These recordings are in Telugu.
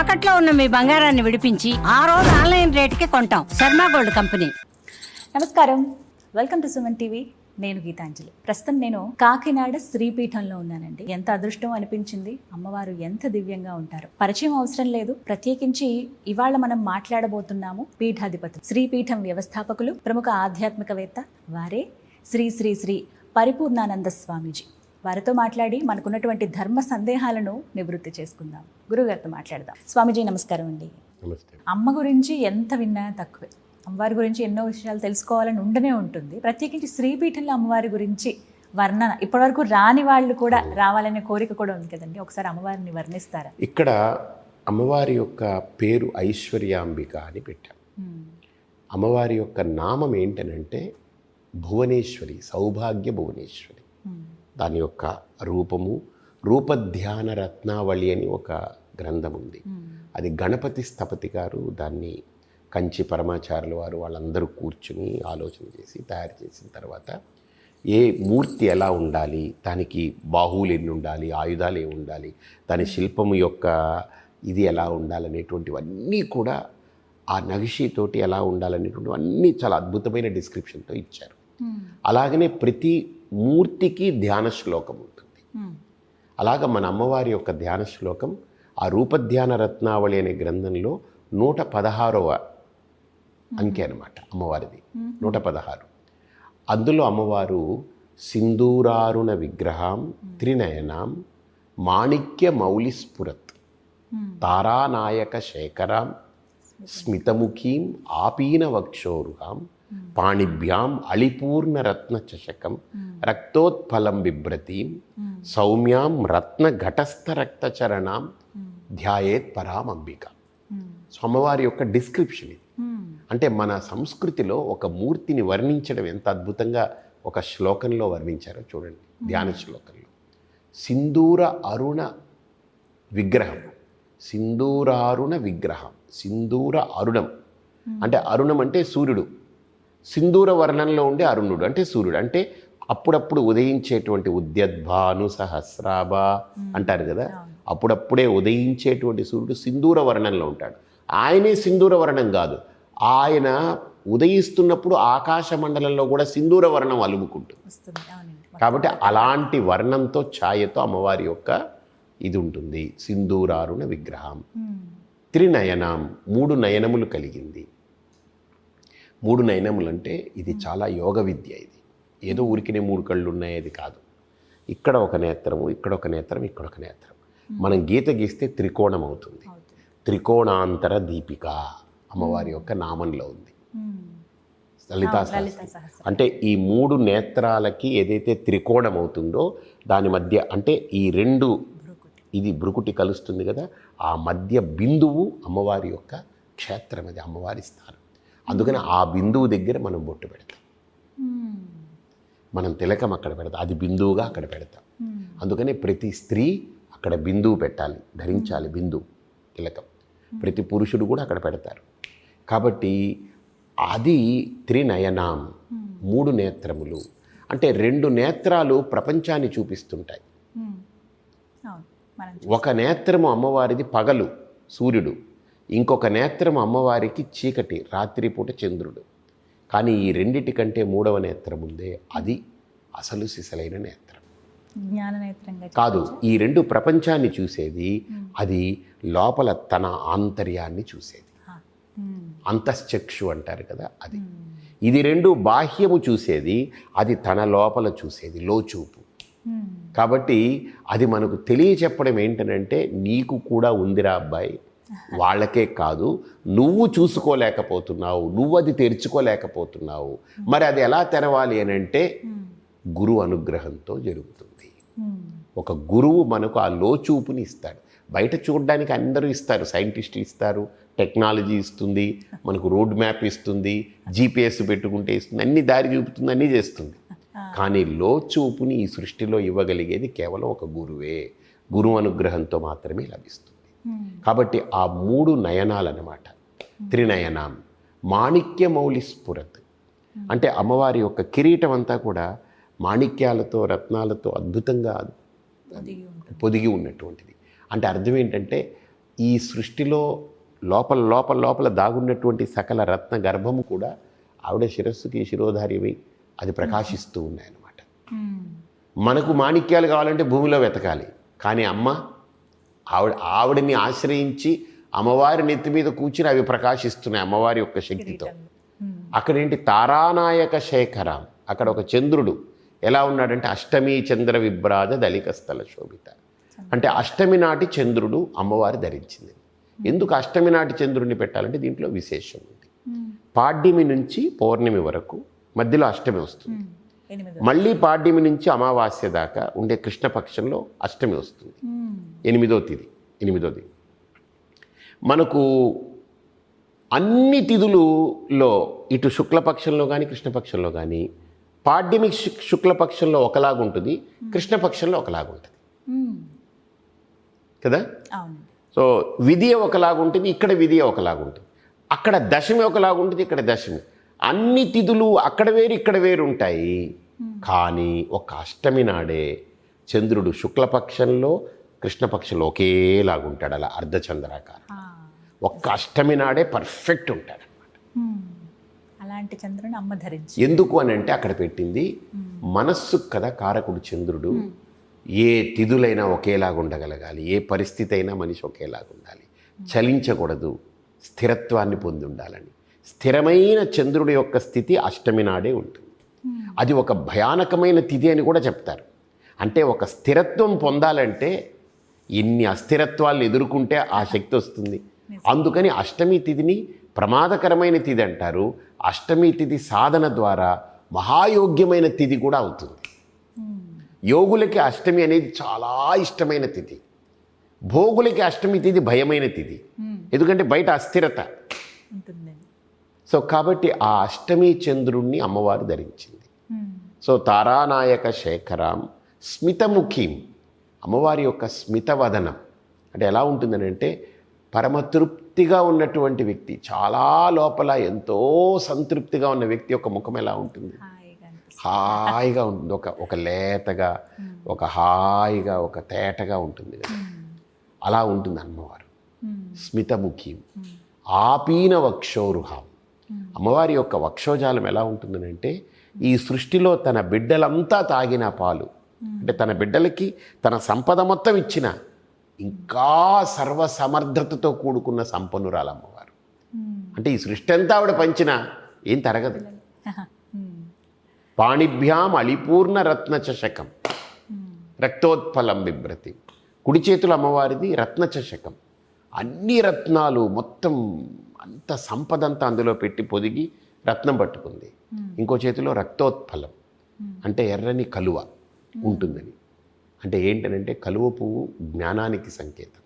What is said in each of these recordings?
తాకట్లో ఉన్న మీ బంగారాన్ని విడిపించి ఆ రోజు ఆన్లైన్ రేటుకి కొంటాం. Sharma gold company. నమస్కారం. Welcome to Suman TV. నేను గీతాంజలి. ప్రస్తుతం నేను కాకినాడ శ్రీపీఠంలో ఉన్నానండి. ఎంత అదృష్టం అనిపించింది? అమ్మవారు ఎంత దివ్యంగా ఉంటారు? పరిచయం అవసరం లేదు. ప్రత్యేకించి ఇవాళ మనం మాట్లాడబోతున్నాము పీఠాధిపతులు. శ్రీపీఠం వ్యవస్థాపకులు ప్రముఖ ఆధ్యాత్మికవేత్త వారే శ్రీ శ్రీ శ్రీ పరిపూర్ణానంద స్వామీజీ. వారితో మాట్లాడి మనకున్నటువంటి ధర్మ సందేహాలను నివృత్తి చేసుకుందాం. గురుగారితో మాట్లాడదాం. స్వామీజీ నమస్కారం అండి. అమ్మ గురించి ఎంత విన్నా తక్కువే. అమ్మవారి గురించి ఎన్నో విషయాలు తెలుసుకోవాలని ఉండనే ఉంటుంది. ప్రత్యేకించి శ్రీపీఠంలో అమ్మవారి గురించి వర్ణన ఇప్పటివరకు రాని వాళ్ళు కూడా రావాలనే కోరిక కూడా ఉంది కదండి. ఒకసారి అమ్మవారిని వర్ణిస్తారా? ఇక్కడ అమ్మవారి యొక్క పేరు ఐశ్వర్యాంబిక అని పెట్టాం. మ్మ్. అమ్మవారి యొక్క నామం ఏంటనంటే భువనేశ్వరి సౌభాగ్య భువనేశ్వరి. దాని యొక్క రూపము రూపధ్యాన రత్నావళి అని ఒక గ్రంథం ఉంది. అది గణపతి స్థపతి గారు దాన్ని కంచి పరమాచార్యుల వారు వాళ్ళందరూ కూర్చుని ఆలోచన చేసి తయారు చేసిన తర్వాత ఏ మూర్తి ఎలా ఉండాలి దానికి బాహువులు ఎన్ని ఉండాలి ఆయుధాలు ఏమి ఉండాలి దాని శిల్పము యొక్క ఇది ఎలా ఉండాలనేటువంటివన్నీ కూడా ఆ నగిషితోటి ఎలా ఉండాలనేటువంటి అన్నీ చాలా అద్భుతమైన డిస్క్రిప్షన్తో ఇచ్చారు. అలాగనే ప్రతి మూర్తికి ధ్యాన శ్లోకం ఉంటుంది. అలాగ మన అమ్మవారి యొక్క ధ్యాన శ్లోకం ఆ రూపధ్యాన రత్నావళి అనే గ్రంథంలో నూట పదహారవ అంకె అనమాట అమ్మవారిది. నూట పదహారు. అందులో అమ్మవారు సింధూరారుణ విగ్రహం త్రినయనం మాణిక్య మౌలిస్ఫురత్ తారానాయక శేఖరాం స్మితముఖీం ఆపీన వక్షోరుహాం పాణిభ్యాం అళిపూర్ణ రత్న చషకం రక్తోత్ఫలం బిభ్రతీం సౌమ్యాం రత్న ఘటస్థ రక్తచరణాం ధ్యాయేత్ పరామంబిక స్వామివారి యొక్క డిస్క్రిప్షన్ ఇది. అంటే మన సంస్కృతిలో ఒక మూర్తిని వర్ణించడం ఎంత అద్భుతంగా ఒక శ్లోకంలో వర్ణించారో చూడండి ధ్యాన శ్లోకంలో. సింధూర అరుణ విగ్రహం. సింధూరారుణ విగ్రహం. సింధూర అరుణం. అంటే అరుణం అంటే సూర్యుడు. సింధూర వర్ణంలో ఉండే అరుణుడు అంటే సూర్యుడు. అంటే అప్పుడప్పుడు ఉదయించేటువంటి ఉద్యద్భాను సహస్రాభ అంటారు కదా? అప్పుడప్పుడే ఉదయించేటువంటి సూర్యుడు సింధూర వర్ణంలో ఉంటాడు. ఆయనే సింధూర వర్ణం కాదు. ఆయన ఉదయిస్తున్నప్పుడు ఆకాశ మండలంలో కూడా సింధూర వర్ణం అలుముకుంటుంది కాబట్టి అలాంటి వర్ణంతో ఛాయతో అమ్మవారి యొక్క ఇది ఉంటుంది. సింధూరారుణ విగ్రహం. త్రినయనం మూడు నయనములు కలిగింది. మూడు నయనములు అంటే ఇది చాలా యోగ విద్య ఇది. ఏదో ఊరికినే మూడు కళ్ళు ఉన్నాయి అది కాదు. ఇక్కడ ఒక నేత్రము ఇక్కడ ఒక నేత్రం ఇక్కడ ఒక నేత్రం. మనం గీత గీస్తే త్రికోణం అవుతుంది. త్రికోణాంతర దీపిక అమ్మవారి యొక్క నామంలో ఉంది. లలితా సహస్రం. అంటే ఈ మూడు నేత్రాలకి ఏదైతే త్రికోణం అవుతుందో దాని మధ్య అంటే ఈ రెండు ఇది భృకుటి కలుస్తుంది కదా ఆ మధ్య బిందువు అమ్మవారి యొక్క క్షేత్రం అది అమ్మవారి స్థానం. అందుకని ఆ బిందువు దగ్గర మనం బొట్టు పెడతాం. మనం తిలకం అక్కడ పెడతాం. అది బిందువుగా అక్కడ పెడతాం. అందుకని ప్రతి స్త్రీ అక్కడ బిందువు పెట్టాలి ధరించాలి బిందువు తిలకం. ప్రతి పురుషుడు కూడా అక్కడ పెడతారు. కాబట్టి అది త్రినయనాం మూడు నేత్రములు. అంటే రెండు నేత్రాలు ప్రపంచాన్ని చూపిస్తుంటాయి. ఒక నేత్రము అమ్మవారిది పగలు సూర్యుడు. ఇంకొక నేత్రము అమ్మవారికి చీకటి రాత్రిపూట చంద్రుడు. కానీ ఈ రెండిటి కంటే మూడవ నేత్రం ఉందే అది అసలు సిసలైన నేత్రం. జ్ఞాన నేత్రంగా కాదు ఈ రెండు ప్రపంచాన్ని చూసేది అది లోపల తన ఆంతర్యాన్ని చూసేది. అంతశ్చక్షు అంటారు కదా అది. ఇది రెండు బాహ్యము చూసేది అది తన లోపల చూసేది లోచూపు. కాబట్టి అది మనకు తెలియచెప్పడం ఏంటనంటే నీకు కూడా ఉందిరా అబ్బాయి వాళ్ళకే కాదు నువ్వు చూసుకోలేకపోతున్నావు నువ్వు అది తెరుచుకోలేకపోతున్నావు మరి అది ఎలా తెరవాలి అని అంటే. గురు అనుగ్రహంతో జరుగుతుంది. ఒక గురువు మనకు ఆ లోచూపుని ఇస్తాడు బయట చూడడానికి అందరూ ఇస్తారు సైంటిస్ట్ ఇస్తారు టెక్నాలజీ ఇస్తుంది మనకు రోడ్ మ్యాప్ ఇస్తుంది జీపీఎస్ పెట్టుకుంటే ఇస్తుంది అన్ని దారి చూపుతుంది అన్నీ చేస్తుంది కానీ లోచూపుని ఈ సృష్టిలో ఇవ్వగలిగేది కేవలం ఒక గురువే గురువు అనుగ్రహంతో మాత్రమే లభిస్తుంది. కాబట్టి ఆ మూడు నయనాలన్నమాట. త్రినయనాం మాణిక్య మౌలి స్ఫురత్ అంటే అమ్మవారి యొక్క కిరీటం అంతా కూడా మాణిక్యాలతో రత్నాలతో అద్భుతంగా పొదిగి ఉన్నటువంటిది. అంటే అర్థం ఏంటంటే ఈ సృష్టిలో లోపల లోపల లోపల దాగున్నటువంటి సకల రత్న గర్భము కూడా ఆవిడ శిరస్సుకి శిరోధార్యమై అది ప్రకాశిస్తూ ఉన్నాయన్నమాట. మనకు మాణిక్యాలు కావాలంటే భూమిలో వెతకాలి. కానీ అమ్మ ఆవిడ ఆవిడని ఆశ్రయించి అమ్మవారి నెత్తి మీద కూర్చుని అవి ప్రకాశిస్తున్నాయి అమ్మవారి యొక్క శక్తితో. అక్కడేంటి తారానాయక శేఖరం. అక్కడ ఒక చంద్రుడు. ఎలా ఉన్నాడంటే అష్టమి చంద్ర విభ్రాజ దళికస్థల శోభిత. అంటే అష్టమి నాటి చంద్రుడు అమ్మవారి ధరించింది. ఎందుకు అష్టమి నాటి చంద్రుడిని పెట్టాలంటే దీంట్లో విశేషం ఉంది. పాడ్యమి నుంచి పౌర్ణమి వరకు మధ్యలో అష్టమి వస్తుంది. మళ్ళీ పాడ్యమి నుంచి అమావాస్య దాకా ఉండే కృష్ణపక్షంలో అష్టమి వస్తుంది. ఎనిమిదో తిథి ఎనిమిదోది మనకు అన్ని తిథులలో ఇటు శుక్లపక్షంలో కానీ కృష్ణపక్షంలో కానీ పాడ్యమి శుక్లపక్షంలో ఒకలాగా ఉంటుంది కృష్ణపక్షంలో ఒకలాగా ఉంటుంది. కదా? సో విధియ ఒకలాగా ఉంటుంది ఇక్కడ విధియ ఒకలాగా ఉంటుంది. అక్కడ దశమి ఒకలాగా ఉంటుంది ఇక్కడ దశమి. అన్ని తిథులు అక్కడ వేరు ఇక్కడ వేరు ఉంటాయి. కానీ ఒక అష్టమి నాడే చంద్రుడు శుక్లపక్షంలో కృష్ణపక్షంలో ఒకేలాగా ఉంటాడు అలా అర్ధచంద్రాకారం. ఒక్క అష్టమి నాడే పర్ఫెక్ట్ ఉంటాడు హ్మ్. అలాంటి చంద్రుని అమ్మ ధరించి. ఎందుకు అని అంటే అక్కడ పెట్టింది మనస్సు కదా కారకుడు చంద్రుడు. ఏ తిథులైనా ఒకేలాగా ఉండగలగాలి. ఏ పరిస్థితి అయినా మనిషి ఒకేలాగా ఉండాలి. చలించకూడదు. స్థిరత్వాన్ని పొంది ఉండాలని. స్థిరమైన చంద్రుడి యొక్క స్థితి అష్టమి నాడే ఉంటుంది. అది ఒక భయానకమైన తిథి అని కూడా చెప్తారు. అంటే ఒక స్థిరత్వం పొందాలంటే ఇన్ని అస్థిరత్వాలను ఎదుర్కొంటే ఆ శక్తి వస్తుంది. అందుకని అష్టమి తిథిని ప్రమాదకరమైన తిథి అంటారు. అష్టమి తిథి సాధన ద్వారా మహాయోగ్యమైన తిథి కూడా అవుతుంది. యోగులకి అష్టమి అనేది చాలా ఇష్టమైన తిథి. భోగులకి అష్టమి తిథి భయమైన తిథి. ఎందుకంటే బయట అస్థిరత. సో కాబట్టి ఆ అష్టమి చంద్రుణ్ణి అమ్మవారు ధరించింది. సో తారానాయక శేఖరాం స్మితముఖీం అమ్మవారి యొక్క స్మితవదనం. అంటే ఎలా ఉంటుందని అంటే పరమతృప్తిగా ఉన్నటువంటి వ్యక్తి చాలా లోపల ఎంతో సంతృప్తిగా ఉన్న వ్యక్తి యొక్క ముఖం ఎలా ఉంటుంది? హాయిగా ఉంటుంది. ఒక ఒక లేతగా ఒక హాయిగా ఒక తేటగా ఉంటుంది కదా. అలా ఉంటుంది అమ్మవారు. హ్మ్. స్మితముఖి. ఆపీన వక్షోరుహాం. అమ్మవారి యొక్క వక్షోజాలం ఎలా ఉంటుందనంటే ఈ సృష్టిలో తన బిడ్డలంతా తాగిన పాలు. అంటే తన బిడ్డలకి తన సంపద మొత్తం ఇచ్చిన ఇంకా సర్వ సమర్థతతో కూడుకున్న సంపన్నురాలు అమ్మవారు. హ్మ్. అంటే ఈ సృష్టి అంతా ఆవిడ పంచిన ఏం తరగదు. పాణిభ్యాం అలిపూర్ణ రత్న చషకం. రక్తోత్పలం బిభ్రతి కుడి చేతుల అమ్మవారిది రత్న చషకం. అన్ని రత్నాలు మొత్తం అంత సంపద అంతా అందులో పెట్టి పొదిగి రత్నం పట్టుకుంది. ఇంకో చేతిలో రక్తోత్పలం. అంటే ఎర్రని కలువ ఉంటుందని. అంటే ఏంటనంటే కలువ పువ్వు జ్ఞానానికి సంకేతం.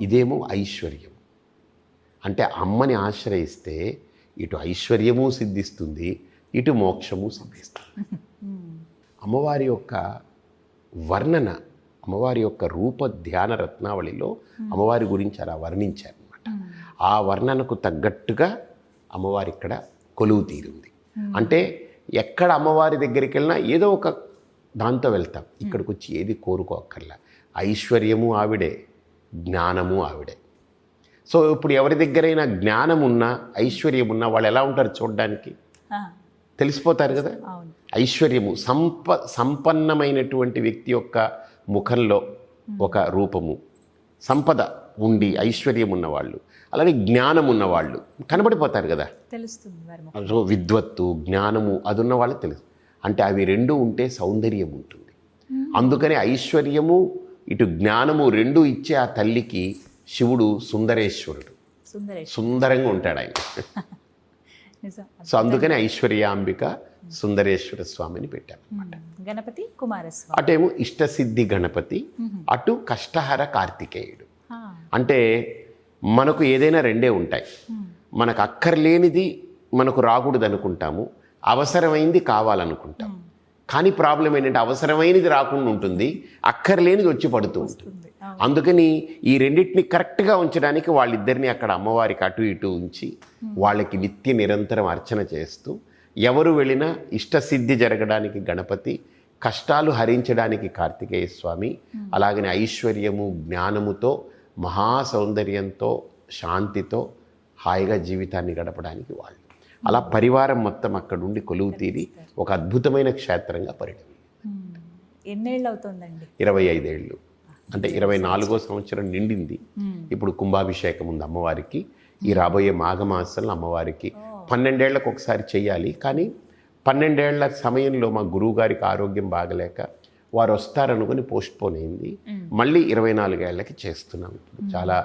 ఇదేమో ఐశ్వర్యం. అంటే అమ్మని ఆశ్రయిస్తే ఇటు ఐశ్వర్యము సిద్ధిస్తుంది ఇటు మోక్షము సిద్ధిస్తుంది. అమ్మవారి యొక్క వర్ణన అమ్మవారి యొక్క రూప ధ్యాన రత్నావళిలో అమ్మవారి గురించి అలా వర్ణించారనమాట ఆ వర్ణనకు తగ్గట్టుగా అమ్మవారి ఇక్కడ కొలువు తీరింది. అంటే ఎక్కడ అమ్మవారి దగ్గరికి వెళ్ళినా ఏదో ఒక దాంతో వెళ్తాం. ఇక్కడికి వచ్చి ఏది కోరుకోక్కర్లా. ఐశ్వర్యము ఆవిడే జ్ఞానము ఆవిడే. సో ఇప్పుడు ఎవరి దగ్గరైనా జ్ఞానం ఉన్నా ఐశ్వర్యం ఉన్నా వాళ్ళు ఎలా ఉంటారు చూడడానికి. తెలిసిపోతారు కదా? ఐశ్వర్యము సంప సంపన్నమైనటువంటి వ్యక్తి యొక్క ముఖంలో ఒక రూపము. సంపద. ఉండి ఐశ్వర్యం ఉన్నవాళ్ళు అలాగే జ్ఞానం ఉన్నవాళ్ళు కనబడిపోతారు కదా. తెలుస్తుంది సో విద్వత్తు జ్ఞానము అది ఉన్న వాళ్ళకి తెలుసు. అంటే అవి రెండు ఉంటే సౌందర్యం ఉంటుంది. అందుకని ఐశ్వర్యము ఇటు జ్ఞానము రెండు ఇచ్చే ఆ తల్లికి శివుడు సుందరేశ్వరుడు. సుందరంగా ఉంటాడు ఆయన. సో అందుకని ఐశ్వర్యాంబిక సుందరేశ్వర స్వామిని పెట్టారు హ్మ్. గణపతి కుమారస్వామి. అటేమో ఇష్టసిద్ధి గణపతి అటు కష్టహర కార్తికేయుడు. అంటే మనకు ఏదైనా రెండే ఉంటాయి. మనకు అక్కర్లేనిది మనకు రాకూడదు అనుకుంటాము అవసరమైంది కావాలనుకుంటాం. కానీ ప్రాబ్లం ఏంటంటే అవసరమైనది రాకుండా ఉంటుంది అక్కర్లేనిది వచ్చి పడుతూ ఉంటుంది. అందుకని ఈ రెండింటిని కరెక్ట్గా ఉంచడానికి వాళ్ళిద్దరిని అక్కడ అమ్మవారికి అటు ఇటు ఉంచి వాళ్ళకి నిత్య నిరంతరం అర్చన చేస్తూ ఎవరు వెళ్ళినా ఇష్టసిద్ధి జరగడానికి గణపతి కష్టాలు హరించడానికి కార్తికేయ స్వామి అలాగనే ఐశ్వర్యము జ్ఞానముతో మహా సౌందర్యంతో శాంతితో హాయిగా జీవితాన్ని గడపడానికి వాళ్ళు. అలా పరివారం మొత్తం అక్కడ ఉండి కొలువు తీరి ఒక అద్భుతమైన క్షేత్రంగా పరిణమింది మ్మ్. ఎన్నేళ్ళు అవుతుందండి ఇరవై ఐదేళ్ళు అంటే ఇరవై నాలుగో సంవత్సరం నిండింది. ఇప్పుడు కుంభాభిషేకం ఉంది అమ్మవారికి. ఈ రాబోయే మాఘమాసంలో అమ్మవారికి పన్నెండేళ్ళకు ఒకసారి చెయ్యాలి కానీ పన్నెండేళ్ళ సమయంలో మా గురువు గారికి ఆరోగ్యం బాగలేక వారు వస్తారనుకుని పోస్ట్ పోన్ అయింది మళ్ళీ ఇరవై నాలుగేళ్ళకి చేస్తున్నాం. ఇప్పుడు చాలా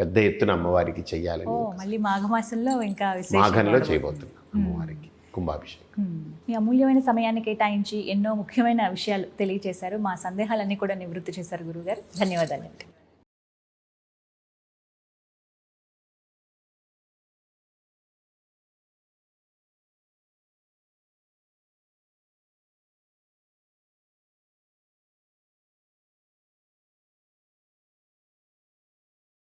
పెద్ద ఎత్తున అమ్మవారికి చెయ్యాలని మళ్ళీ మాఘమాసంలో ఇంకా మాఘంలో చేయబోతున్నాం అమ్మవారికి కుంభాభిషేకం. మీ అమూల్యమైన సమయాన్ని కేటాయించి ఎన్నో ముఖ్యమైన విషయాలు తెలియజేశారు మా సందేహాలన్నీ కూడా నివృత్తి చేశారు గురుగారు ధన్యవాదాలండి.